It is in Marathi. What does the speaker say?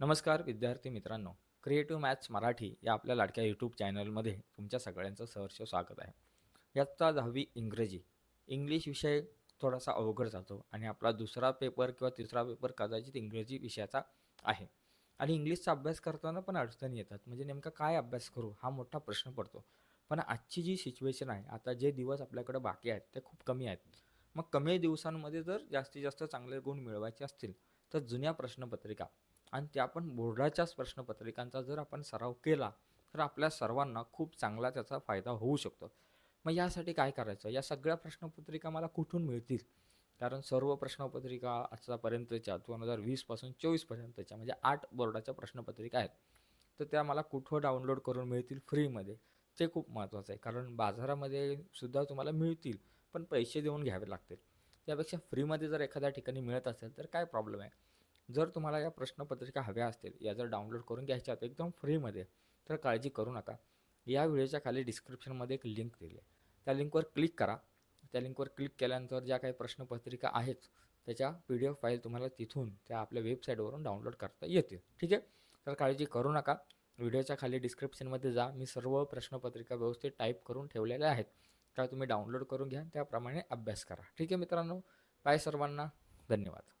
नमस्कार विद्यार्थी मित्रांनो. क्रिएटिव्ह मॅथ्स मराठी या आपल्या लाडक्या यूट्यूब चॅनलमध्ये तुमच्या सगळ्यांचं सहर्ष स्वागत आहे. याचा दहावी इंग्रजी. इंग्लिश विषय थोडासा अवघड जातो आणि आपला दुसरा पेपर किंवा तिसरा पेपर कदाचित इंग्रजी विषयाचा आहे. आणि इंग्लिशचा अभ्यास करताना पण अडचणी येतात. म्हणजे नेमका काय अभ्यास करू हा मोठा प्रश्न पडतो. पण आजची जी सिच्युएशन आहे आता जे दिवस आपल्याकडे बाकी आहेत ते खूप कमी आहेत. मग कमी दिवसांमध्ये जर जास्तीत जास्त चांगले गुण मिळवायचे असतील तर जुन्या प्रश्नपत्रिका आणि त्या पण बोर्डाच्याच प्रश्नपत्रिकांचा जर आपण सराव केला तर आपल्या सर्वांना खूप चांगला त्याचा फायदा होऊ शकतो. मग यासाठी काय करायचं? या सगळ्या प्रश्नपत्रिका मला कुठून मिळतील? कारण सर्व प्रश्नपत्रिका आतापर्यंतच्या दोन हजार वीसपासून चोवीसपर्यंतच्या म्हणजे आठ बोर्डाच्या प्रश्नपत्रिका आहेत. तर त्या मला कुठं डाउनलोड करून मिळतील फ्रीमध्ये? ते खूप महत्त्वाचं आहे. कारण बाजारामध्ये सुद्धा तुम्हाला मिळतील पण पैसे देऊन घ्यावे लागतील. त्यापेक्षा फ्रीमध्ये जर एखाद्या ठिकाणी मिळत असेल तर काय प्रॉब्लेम आहे? जर तुम्हाला या प्रश्नपत्रिका हव्या असतील या जर डाउनलोड करून घ्यायच्या आहेत एकदम फ्रीमध्ये तर काळजी करू नका. या व्हिडिओच्या खाली डिस्क्रिप्शनमध्ये एक लिंक दिली आहे. त्या लिंकवर क्लिक करा. त्या लिंकवर क्लिक केल्यानंतर ज्या काही प्रश्नपत्रिका आहेत त्याच्या पी डी एफ फाईल तुम्हाला तिथून त्या आपल्या वेबसाईटवरून डाउनलोड करता येतील. ठीक आहे? तर काळजी करू नका. व्हिडिओच्या खाली डिस्क्रिप्शनमध्ये जा. मी सर्व प्रश्नपत्रिका व्यवस्थित टाईप करून ठेवलेल्या आहेत. त्या तुम्ही डाउनलोड करून घ्या. त्याप्रमाणे अभ्यास करा. ठीक आहे मित्रांनो? बाय सर्वांना. धन्यवाद.